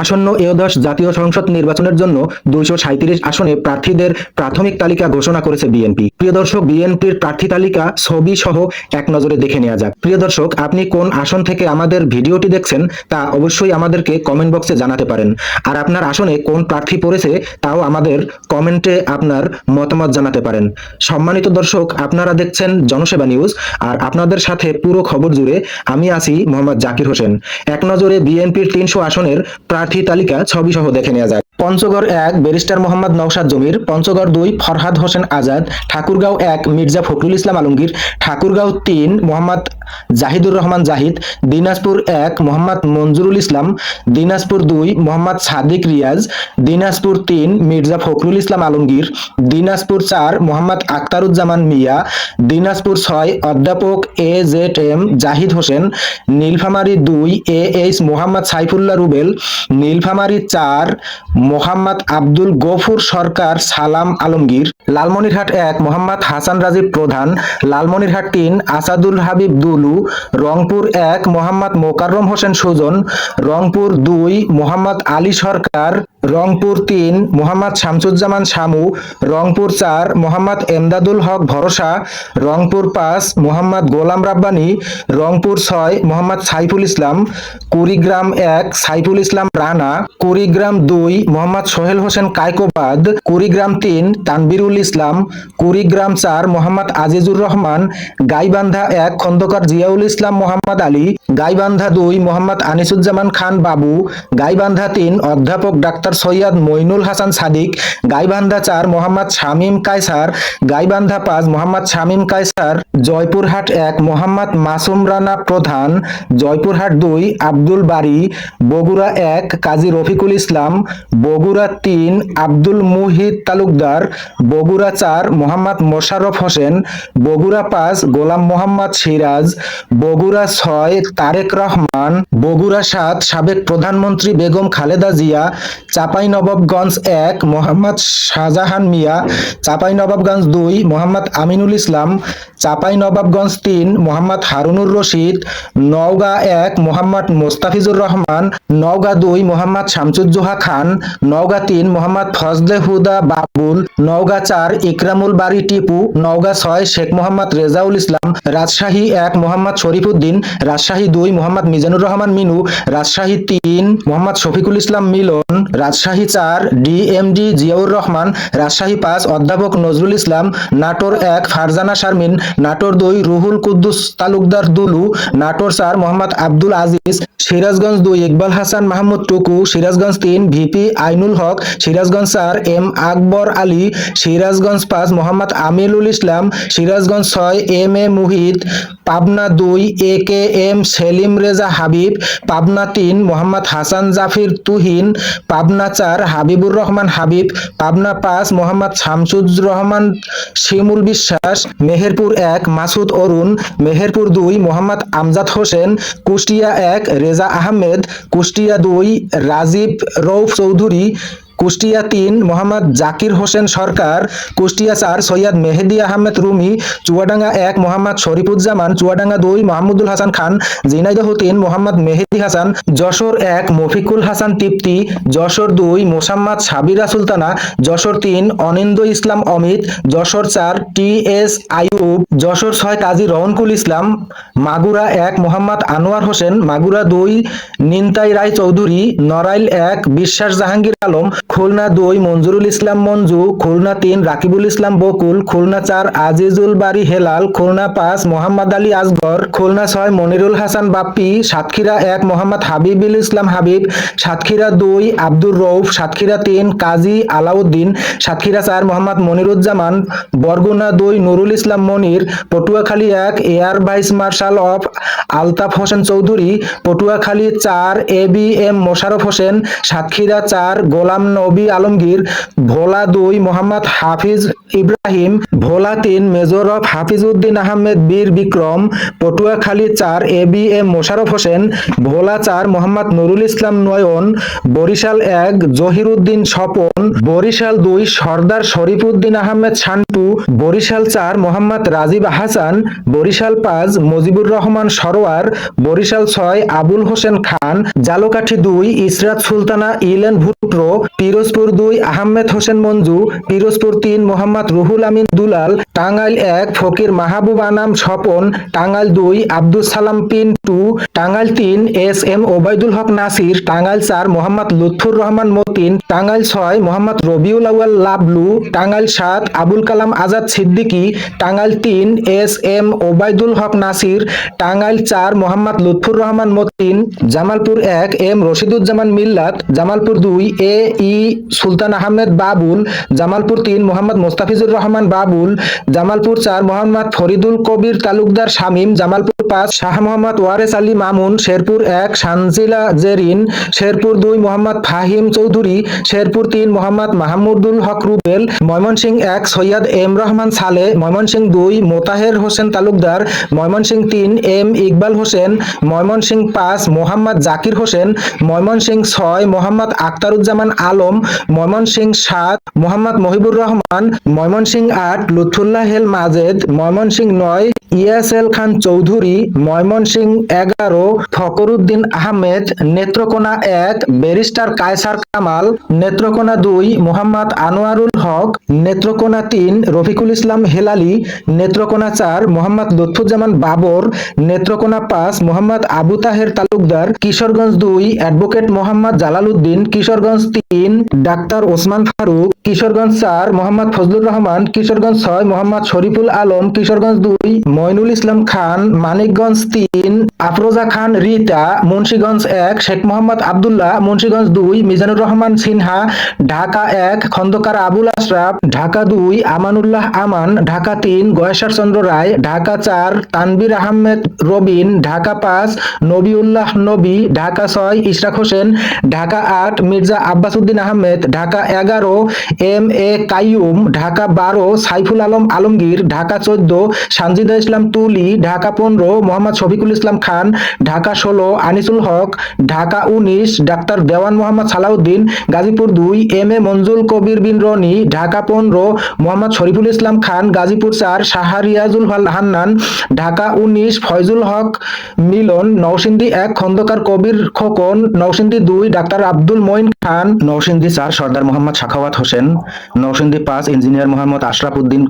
আসন্ন এওদশ জাতীয় সংসদ নির্বাচনের জন্য দুইশো সাঁত্রিশ আসনে প্রার্থীদের প্রাথমিক তালিকা ঘোষণা করেছে বিএনপি। প্রিয় দর্শক, বিএনপির প্রার্থী তালিকা, ছবি সহ এক নজরে দেখে নেওয়া যাক। প্রিয় দর্শক, আপনি কোন আসন থেকে আমাদের ভিডিওটি দেখছেন তা অবশ্যই আমাদেরকে কমেন্ট বক্সে জানাতে পারেন। আর আপনার আসনে কোন প্রার্থী পড়েছে তাও আমাদের কমেন্টে আপনার মতামত জানাতে পারেন। সম্মানিত দর্শক, আপনারা দেখছেন জনসেবা নিউজ। আর আপনাদের সাথে পুরো খবর জুড়ে আমি আছি মোহাম্মদ জাকির হোসেন। এক নজরে বিএনপির তিনশো আসনের প্রার্থী তালিকা ছবি সহ দেখে নেওয়া যায় পঞ্চগড় এক, ব্যারিস্টার মোহাম্মদ নওশাদ জমির, পঞ্চগড় দুই, ফরহাদ হোসেন আজাদ, ঠাকুরগাঁও এক, মির্জা ফখরুল ইসলাম আলমগীর, ঠাকুরগাঁও তিন, মোহাম্মদ জাহিদুর রহমান জাহিদ, দিনাজপুর এক, মোহাম্মদ মঞ্জুরুল ইসলাম, দিনাজপুর দুই, মোহাম্মদ সাদিক রিয়াজ, দিনাজপুর তিন, মির্জা ফখরুল ইসলাম আলমগীর, দিনাজপুর চার, মোহাম্মদ আক্তারুজ্জামান মিয়া, দিনাজপুর ছয়, অধ্যাপক A Z M Zahid Hossain, Nilphamari দুই, এ এইচ মোহাম্মদ সাইফুল্লাহ রুবেল, নীলফামারী চার মোহাম্মদ আব্দুল গফুর সরকার সালাম আলমগীর, লালমনিরহাট এক, মোহাম্মদ হাসান রাজীব প্রধান, লালমনিরহাট তিন, আসাদুল হাবিব দুলু, রংপুর এক, মোহাম্মদ মোকাররম হোসেন সুজন, রংপুর দুই, মোহাম্মদ আলী সরকার, রংপুর তিন, মোহাম্মদ শামসুজ্জামান শামু, রংপুর চার, মোহাম্মদ এমদাদুল হক ভরসা, রংপুর পাঁচ, মোহাম্মদ গোলাম রাব্বানি, রংপুর ছয়, মোহাম্মদ সাইফুল ইসলাম, কুড়িগ্রাম এক, সাইফুল ইসলাম রানা, কুড়িগ্রাম দুই মোহাম্মদ সোহেল হোসেন কায়কোবাদ, কুড়িগ্রাম তিন, তানবিরুল ইসলাম, কুড়িগ্রাম চার, মোহাম্মদ আজিজুর রহমান, গাইবান্ধা এক, খন্দকার জিয়াউল ইসলাম মোহাম্মদ আলী, গাইবান্ধা দুই, মোহাম্মদ আনিসুজ্জামান খান বাবু, গাইবান্ধা তিন, অধ্যাপক ডাক্তার সৈয়দ মইনুল হাসান সাদিক, গাইবান্ধা চার, মোহাম্মদ শামীম কায়সার, গাইবান্ধা পাঁচ, মোহাম্মদ শামীম কায়সার, জয়পুরহাট এক, মোহাম্মদ মাসুম রানা প্রধান, জয়পুরহাট দুই, আব্দুল বাড়ি বগুড়া এক, কাজী রফিকুল ইসলাম বগুড়া তিন আব্দুল মুহিত তালুকদার, বগুড়া চার মোহাম্মদ মোশাররফ হোসেন, বগুড়া পাঁচ গোলাম মোহাম্মদ সিরাজ, বগুড়া ছয় তারেক রহমান, বগুড়া সাত সাবেক প্রধানমন্ত্রী বেগম খালেদা জিয়া চাপাই নবাবগঞ্জ এক মোহাম্মদ শাহজাহান মিয়া চাপাই নবাবগঞ্জ দুই মোহাম্মদ আমিনুল ইসলাম চাপাই নবাবগঞ্জ তিন, মোহাম্মদ হারুনুর রশিদ, নওগাঁ এক, মোহাম্মদ মোস্তাফিজুর রহমান, নওগাঁ দুই, মোহাম্মদ শামসুজ্জোহা খান, নওগাঁ তিন, মোহাম্মদ ফজলে হুদা বাবুল, নওগাঁ চার, ইকরামুল বাড়ি টিপু, নওগাঁ ছয়, শেখ মোহাম্মদ রেজাউল ইসলাম, রাজশাহী এক, মোহাম্মদ শরীফুদ্দিন, রাজশাহী দুই, মোহাম্মদ মিজানুর রহমান মিনু, রাজশাহী তিন, মোহাম্মদ শফিকুল ইসলাম মিলন, রাজশাহী চার, ডিএমডি জিয়াউর রহমান, রাজশাহী পাঁচ, অধ্যাপক নজরুল ইসলাম, নাটোর এক, ফারজানা শারমিন নাটোর দুই রুহুল কুদ্দুস তালুকদার দুলু, নাটোর চার মোহাম্মদ আব্দুল আজিজ, সিরাজগঞ্জ দুই ইকবাল হাসান মাহমুদ টুকু, সিরাজগঞ্জ তিন ভিপি আইনুল হক, সিরাজগঞ্জ চার এম আকবর আলী, সিরাজগঞ্জ পাঁচ মোহাম্মদ আমিরুল ইসলাম, সিরাজগঞ্জ ছয় এম এ মুহিত, পাবনা দুই A K M Selim Reza Habib, Pabna তিন মোহাম্মদ হাসান জাফির তুহিন, পাবনা চার হাবিবুর রহমান হাবিব, পাবনা পাঁচ মোহাম্মদ শামসুজ রহমান, শিমুল বিশ্বাস, মেহেরপুর এক, মাসুদ অরুণ, মেহেরপুর দুই, মোহাম্মদ আমজাদ হোসেন, কুষ্টিয়া এক, রেজা আহমেদ, কুষ্টিয়া দুই, রাজীব রৌফ চৌধুরী কুষ্টিয়া তিন, মোহাম্মদ জাকির হোসেন সরকার, কুষ্টিয়া চার, সৈয়দ মেহেদি আহমেদ রুমি, চুয়াডাঙ্গা এক, মোহাম্মদ শরীফুজ্জামান, চুয়াডাঙ্গা দুই, মাহমুদুল হাসান খান, ঝিনাইদহ তিন, মোহাম্মদ মেহেদি হাসান, যশোর এক, মফিকুল হাসান তিপ্তি, যশোর দুই, মোসাম্মদ সাবিরা সুলতানা, যশোর তিন, অনিন্দ ইসলাম অমিত, যশোর চার, টি এস আইয়ুব, যশোর ছয়, কাজী রহনকুল ইসলাম, মাগুরা এক, মোহাম্মদ আনোয়ার হোসেন, মাগুরা দুই, নিন্তাই রায় চৌধুরী নড়াইল এক, বিশ্বাস জাহাঙ্গীর আলম খুলনা দুই, মঞ্জুরুল ইসলাম মঞ্জু, খুলনা তিন, রাকিবুল ইসলাম বকুল, খুলনা চার, আজিজুল বাড়ি হেলাল, খুলনা পাঁচ, মোহাম্মদ আলী আসগর, খুলনা ছয়, মনিরুল হাসান বাপ্পি, সাতক্ষীরা এক, মোহাম্মদ হাবিবুল ইসলাম হাবিব, সাতক্ষীরা দুই, আব্দুর রৌফ সাতক্ষীরা তিন, কাজী আলাউদ্দিন, সাতক্ষীরা চার, মোহাম্মদ মনিরুজ্জামান, বরগুনা দুই, নুরুল ইসলাম মনির, পটুয়াখালী এক এয়ার ভাইস মার্শাল অফ আলতাফ হোসেন চৌধুরী, পটুয়াখালী চার, A B M Mosharraf Hossain, Satkhira চার, গোলাম নবী আলমগীর, ভোলা দুই মোহাম্মদ হাফিজ ইব্রাহিম, ভোলা তিন মেজর অফ হাফিজ উদ্দিন আহমেদ বীর বিক্রম, পটুয়াখালী চার A B M Mosharraf Hossain, Bhola চার মোহাম্মদ নুরুল ইসলাম নয়ন, বরিশাল এক জহিরুদ্দিন স্বপন, বরিশাল দুই সর্দার শরীফুদ্দিন আহমেদ শান্টু বরিশাল চার মোহাম্মদ রাজীব হাসান বরিশাল পাঁচ মুজিবুর রহমান সরোয়ার, বরিশাল ছয় আবুল হোসেন খান, জালকাঠি দুই ইসরাত সুলতানা ইলেন ভুট্রো পিরোজপুর দুই, আহমেদ হোসেন মঞ্জু, পিরোজপুর তিন, মোহাম্মদ রুহুল আমিন দুলাল, টাঙ্গাইল এক, ফকির মাহবুব আনাম স্বপন, টাঙ্গাইল দুই আব্দুল সালাম পিন্টু টাঙ্গাইল তিন, এস এম ওবায়দুল হক নাসির, টাঙ্গাইল চার, মোহাম্মদ লুৎফুর রহমান মতিন, টাঙ্গাইল ছয়, মোহাম্মদ রবিউল আউয়াল লাবলু, টাঙ্গাইল সাত, আবুল কালাম আজাদ সিদ্দিকী, টাঙ্গাইল তিন, এস এম ওবায়দুল হক নাসির, টাঙ্গাইল চার, মোহাম্মদ লুৎফুর রহমান মতিন, জামালপুর এক, এম রশিদুজ্জামান মিল্লাত, জামালপুর দুই, এ ই সুলতান আহমেদ বাবুল, জামালপুর তিন, মোহাম্মদ মোস্তাফিজুর রহমান বাবুল, জামালপুর চার, মোহাম্মদ ফরিদুল কবির তালুকদার শামীম, জামালপুর পাঁচ, শাহ মোহাম্মদ ওয়ারেস আলী মামুন, শেরপুর এক, শানজিলা জেরিন, শেরপুর দুই, মোহাম্মদ ফাহিম চৌধুরী, শেরপুর তিন, মোহাম্মদ মাহমুদুল হক রুবেল, ময়মনসিংহ এক, সৈয়দ এম রহমান সালে, ময়মনসিংহ দুই, মোতাহের হোসেন তালুকদার, ময়মনসিংহ তিন, এম ইকবাল হোসেন, ময়মনসিংহ পাঁচ, মোহাম্মদ জাকির হোসেন, ময়মনসিংহ ছয়, মোহাম্মদ আখতারুজ্জামান আলম ময়মনসিংহ সাত, মোহাম্মদ মহিবুর রহমান ময়মনসিংহ আট, লুৎফুল্লাহ হেল মাজেদ ময়মনসিংহ নয় ইয়াসেল খান চৌধুরী ময়মনসিংহ এগারো ফকরুদ্দিন আহমেদ, নেত্রকোনা এক, ব্যারিস্টার কায়সার কামাল, নেত্রকোনা দুই, মোহাম্মদ আনোয়ারুল হক, নেত্রকোনা তিন, রফিকুল ইসলাম হেলালি, নেত্রকোনা চার, মোহাম্মদ লুৎফুজ্জামান বাবর, নেত্রকোনা পাঁচ, মোহাম্মদ আবু তাহের তালুকদার, কিশোরগঞ্জ দুই, অ্যাডভোকেট মোহাম্মদ জালালউদ্দিন কিশোরগঞ্জ তিন ডাক্তার ওসমান ফারুক, কিশোরগঞ্জ চার মোহাম্মদ ফজলুর রহমান, কিশোরগঞ্জ ছয় মোহাম্মদ শরীফুল আলম, কিশোরগঞ্জ দুই, মইনুল ইসলাম খান, মানিকগঞ্জ তিন আফরোজা খান, রিতা, মুন্সীগঞ্জ এক, শেখ মোহাম্মদ আবদুল্লাহ, মুন্সীগঞ্জ দুই, মিজানুর রহমান সিনহা, ঢাকা এক, খন্দকার আবুল আশরাফ, ঢাকা দুই, আমানুল্লাহ আমান, ঢাকা তিন, গয়েশ্বর চন্দ্র রায়, ঢাকা চার তানবির আহমেদ রবিন, ঢাকা পাঁচ, নবিউল্লাহ নবী, ঢাকা ছয়, ইশরাক হোসেন, ঢাকা আট, মির্জা আব্বাসউদ্দিন আহমেদ, ঢাকা এগারো, এম এ কাইয়ুম, ঢাকা বারো, সাইফুল আলম আলমগীর, ঢাকা চোদ্দ, সানজিদা ইসলাম তুলি, ঢাকা পনেরো, মোহাম্মদ শফিকুল ইসলাম খান। ঢাকা ষোলো, আনিসুল হক, ঢাকা উনিশ, ডাক্তার দেওয়ান মোহাম্মদ সালাউদ্দিন, গাজীপুর দুই, এম এ মঞ্জুল কবির বিন রনি, ঢাকা পনেরো, মোহাম্মদ শরীফুল ইসলাম খান, গাজীপুর চার শাহরিয়াজুল হান্নান, ঢাকা উনিশ, ফয়জুল হক মিলন নৌসিন্দি এক, খন্দকার কবির খোকন নৌসিন্দি দুই, ডাক্তার আব্দুল মঈন খান নৌসিন্দি চার সর্দার মোহাম্মদ সাখাওয়াত হোসেন নৌসিন্দি পাঁচ ইঞ্জিনিয়ার মোহাম্মদ আশরাফ উদ্দিন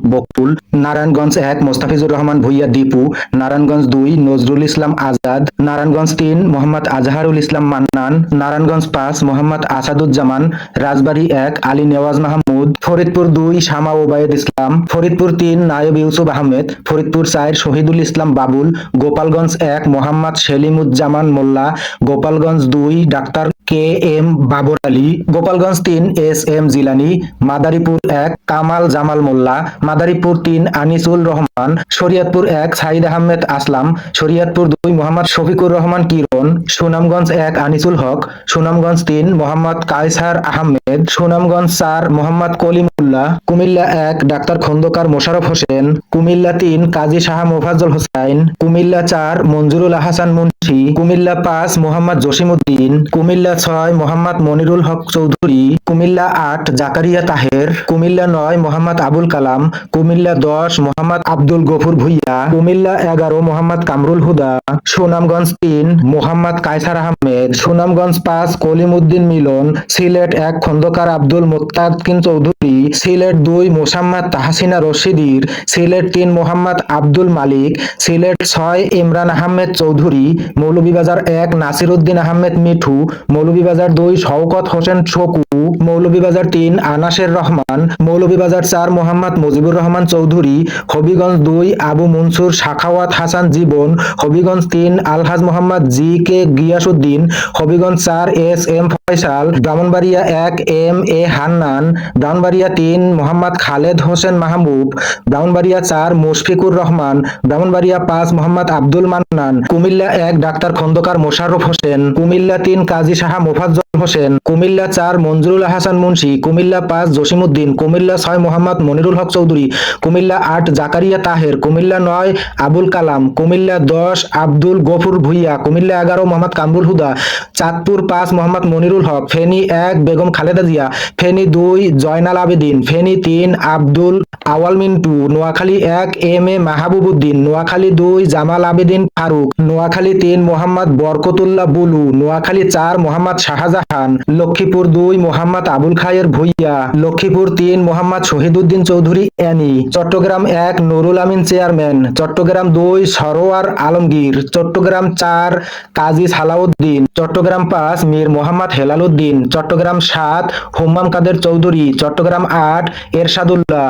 নারায়ণগঞ্জ এক মোস্তাফিজুর রহমান ভুইয়া দীপু, নারায়ণগঞ্জ দুই নজরুল ইসলাম আজাদ, নারায়ণগঞ্জ তিন মোহাম্মদ আজহারুল ইসলাম মান্নান, নারায়ণগঞ্জ পাঁচ মোহাম্মদ আসাদুজ্জামান, রাজবাড়ী এক আলী নেওয়াজ মাহমুদ, ফরিদপুর দুই শামা ওবায়দ ইসলাম, ফরিদপুর তিন নায়ব ইউসুফ আহমেদ, ফরিদপুর চার শহীদুল ইসলাম বাবুল, গোপালগঞ্জ এক মোহাম্মদ সেলিমুজ্জামান মোল্লা, গোপালগঞ্জ দুই doctor K M Babar. Ali, Gopalganj তিন এস এম জিলানি, মাদারীপুর এক কামাল জামাল মোল্লা, মাদারীপুর তিন আনিসুল রহমান, শরিয়তপুর এক সাইদ আহমেদ আসলাম, শরিয়তপুর দুই মোহাম্মদ শফিকুর রহমান কিরণ, সুনামগঞ্জ এক আনিসুল হক, সুনামগঞ্জ তিন মোহাম্মদ কায়সার আহমেদ, সুনামগঞ্জ চার মোহাম্মদ কলিমুল্লাহ, কুমিল্লা এক ডাক্তার খন্দকার মোশারফ হোসেন, কুমিল্লা তিন কাজী শাহ মোফাজ্জল হোসাইন, কুমিল্লা চার মঞ্জুরুল আহসান মুন্সি, কুমিল্লা পাঁচ মোহাম্মদ জসিমউদ্দিন, কুমিল্লা ছয় মোহাম্মদ মনিরুল হক চৌধুরী, কুমিল্লা আট, জাকারিয়া তাহের, কুমিল্লা নয়, মোহাম্মদ আবুল কালাম, কুমিল্লা দশ, মোহাম্মদ আব্দুল গফুর ভুইয়া, কুমিল্লা এগারো, মোহাম্মদ কামরুল হুদা, সুনামগঞ্জ তিন, মোহাম্মদ কায়সার আহমেদ, সুনামগঞ্জ পাঁচ কলিমউদ্দিন মিলন, সিলেট এক, খন্দকার আব্দুল মোত্তাকিন চৌধুরী, সিলেট দুই, মোসাম্মদ তাহসিনা রশিদির, সিলেট তিন, মোহাম্মদ আব্দুল মালিক, সিলেট ছয়, ইমরান আহমেদ চৌধুরী, মৌলভীবাজার এক নাসিরউদ্দিন আহমেদ মিঠু, মৌলভীবাজার দুই, শওকত হোসেন শকু মৌলভীবাজার তিন আনাসের রহমান, মৌলভীবাজার চার মোহাম্মদ মুজিবুর রহমান চৌধুরী, হবিগঞ্জ দুই আবু মনসুর শাখাওয়াত হাসান জীবন, হবিগঞ্জ তিন আলহাজ মোহাম্মদ জি কে গিয়াসুদ্দিন হবিগঞ্জ চার এস এম ফয়সাল, ব্রাহ্মণবাড়িয়া এক এম এ হান্নান, ব্রাহ্মণবাড়িয়া তিন মোহাম্মদ খালেদ হোসেন মাহবুব ব্রাহ্মণবাড়িয়া চার মুশফিকুর রহমান, ব্রাহ্মণবাড়িয়া পাঁচ মোহাম্মদ আব্দুল মান্নান, কুমিল্লা এক ডাক্তার খন্দকার মোশাররফ হোসেন, কুমিল্লা তিন কাজী শাহ মোফাজ্জল হোসেন কুমিল্লা চার, মঞ্জুরুল হাসান মুন্সি, কুমিল্লা পাঁচ জসিমুদ্দিন কুমিল্লা ছয়, মোহাম্মদ মনিরুল হক চৌধুরী, কুমিল্লা আট, জাকারিয়া তাহের, কুমিল্লা নয়, আবুল কালাম, কুমিল্লা দশ, আব্দুল গফুর ভুইয়া, কুমিল্লা এগারো, মোহাম্মদ কামরুল হুদা, চাঁদপুর পাঁচ, মোহাম্মদ মনিরুল হক, ফেনী এক, বেগম খালেদা জিয়া, ফেনী দুই, জয়নাল আবেদিন, ফেনী তিন, আব্দুল আওয়াল মিন্টু নোয়াখালী এক, এম এ মাহবুবুদ্দিন নোয়াখালী দুই, জামাল আবেদিন ফারুক, নোয়াখালী তিন, মোহাম্মদ বরকতুল্লাহ বুলু, নোয়াখালী চার, মোহাম্মদ শাহজাহান, লক্ষ্মীপুর দুই, মোহাম্মদ আবুল খায়ের ভুইয়া, লক্ষ্মীপুর তিন, মোহাম্মদ শহীদুদ্দিন চৌধুরী অ্যানি চট্টগ্রাম এক, নুরুল আমিন চেয়ারম্যান, চট্টগ্রাম দুই, সরোয়ার আলমগীর, চট্টগ্রাম চার, কাজী সালাউদ্দিন, চট্টগ্রাম পাঁচ, মীর মোহাম্মদ হেলালুদ্দিন চট্টগ্রাম সাত হুম্মাম কাদের চৌধুরী, চট্টগ্রাম আট, এরশাদুল্লাহ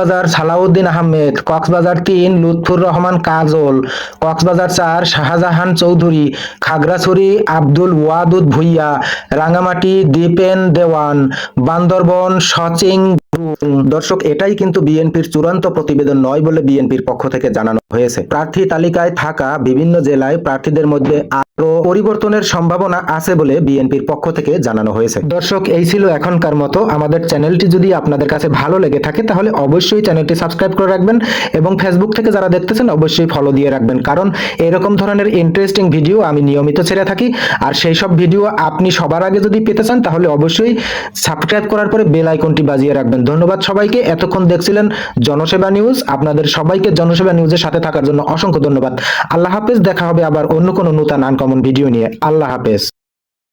কক্সবাজার সালাউদ্দিন আহমেদ, কক্সবাজার তিন লুৎফুর রহমান কাজল, কক্সবাজার চার শাহজাহান চৌধুরী, খাগড়াছড়ি আব্দুল ওয়াদুদ ভুইয়া রাঙামাটি দীপেন দেওয়ান, বান্দরবন সচিং দর্শক, এটাই কিন্তু বিএনপির চূড়ান্ত প্রতিবেদন নয় বলে বিএনপির পক্ষ থেকে জানানো হয়েছে। প্রার্থী তালিকায় থাকা বিভিন্ন জেলায় প্রার্থীদের মধ্যে আরও পরিবর্তনের সম্ভাবনা আছে বলে বিএনপির পক্ষ থেকে জানানো হয়েছে। দর্শক, এই ছিল এখনকার মতো। আমাদের চ্যানেলটি যদি আপনাদের কাছে ভালো লেগে থাকে, তাহলে অবশ্যই চ্যানেলটি সাবস্ক্রাইব করে রাখবেন এবং ফেসবুক থেকে যারা দেখতেছেন, অবশ্যই ফলো দিয়ে রাখবেন। কারণ এরকম ধরনের ইন্টারেস্টিং ভিডিও আমি নিয়মিত ছেড়ে থাকি। আর সেই সব ভিডিও আপনি সবার আগে যদি পেতে চান, তাহলে অবশ্যই সাবস্ক্রাইব করার পরে বেল আইকনটি বাজিয়ে রাখবেন। ধন্যবাদ সবাইকে। এতক্ষণ দেখছিলেন জনসেবা নিউজ। আপনাদের সবাইকে জনসেবা নিউজের সাথে থাকার জন্য অসংখ্য ধন্যবাদ। আল্লাহ হাফেজ। দেখা হবে আবার অন্য কোনো নূতন আনকমন ভিডিও নিয়ে। আল্লাহ হাফেজ।